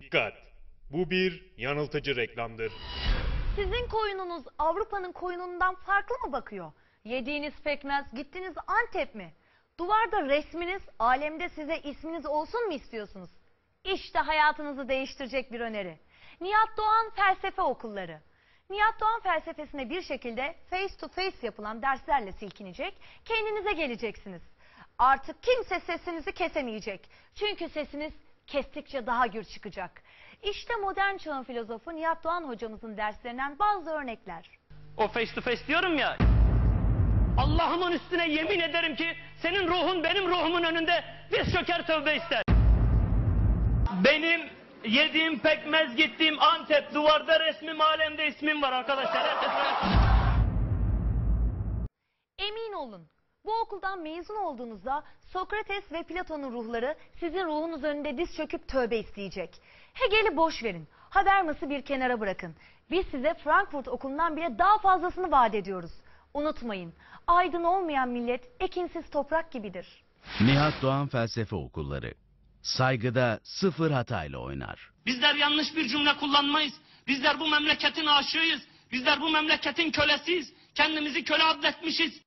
Dikkat! Bu bir yanıltıcı reklamdır. Sizin koyununuz Avrupa'nın koyunundan farklı mı bakıyor? Yediğiniz pekmez, gittiniz Antep mi? Duvarda resminiz, alemde size isminiz olsun mu istiyorsunuz? İşte hayatınızı değiştirecek bir öneri. Nihat Doğan Felsefe Okulları. Nihat Doğan felsefesine bir şekilde face to face yapılan derslerle silkinecek, kendinize geleceksiniz. Artık kimse sesinizi kesemeyecek. Çünkü sesiniz kestikçe daha gür çıkacak. İşte modern çağın filozofu Nihat Doğan hocamızın derslerinden bazı örnekler. O face to face diyorum ya. Allah'ımın üstüne yemin ederim ki senin ruhun benim ruhumun önünde diz çöker tövbe ister. Benim yediğim pekmez gittiğim Antep duvarda resmim alemde ismim var arkadaşlar. Herkes Emin olun bu okuldan mezun olduğunuzda Sokrates ve Platon'un ruhları sizin ruhunuz önünde diz çöküp tövbe isteyecek. Hegel'i boş verin. Habermas'ı bir kenara bırakın. Biz size Frankfurt okulundan bile daha fazlasını vaat ediyoruz. Unutmayın, aydın olmayan millet ekinsiz toprak gibidir. Nihat Doğan Felsefe Okulları. Saygıda sıfır hatayla oynar. Bizler yanlış bir cümle kullanmayız. Bizler bu memleketin aşığıyız. Bizler bu memleketin kölesiyiz. Kendimizi köle adletmişiz.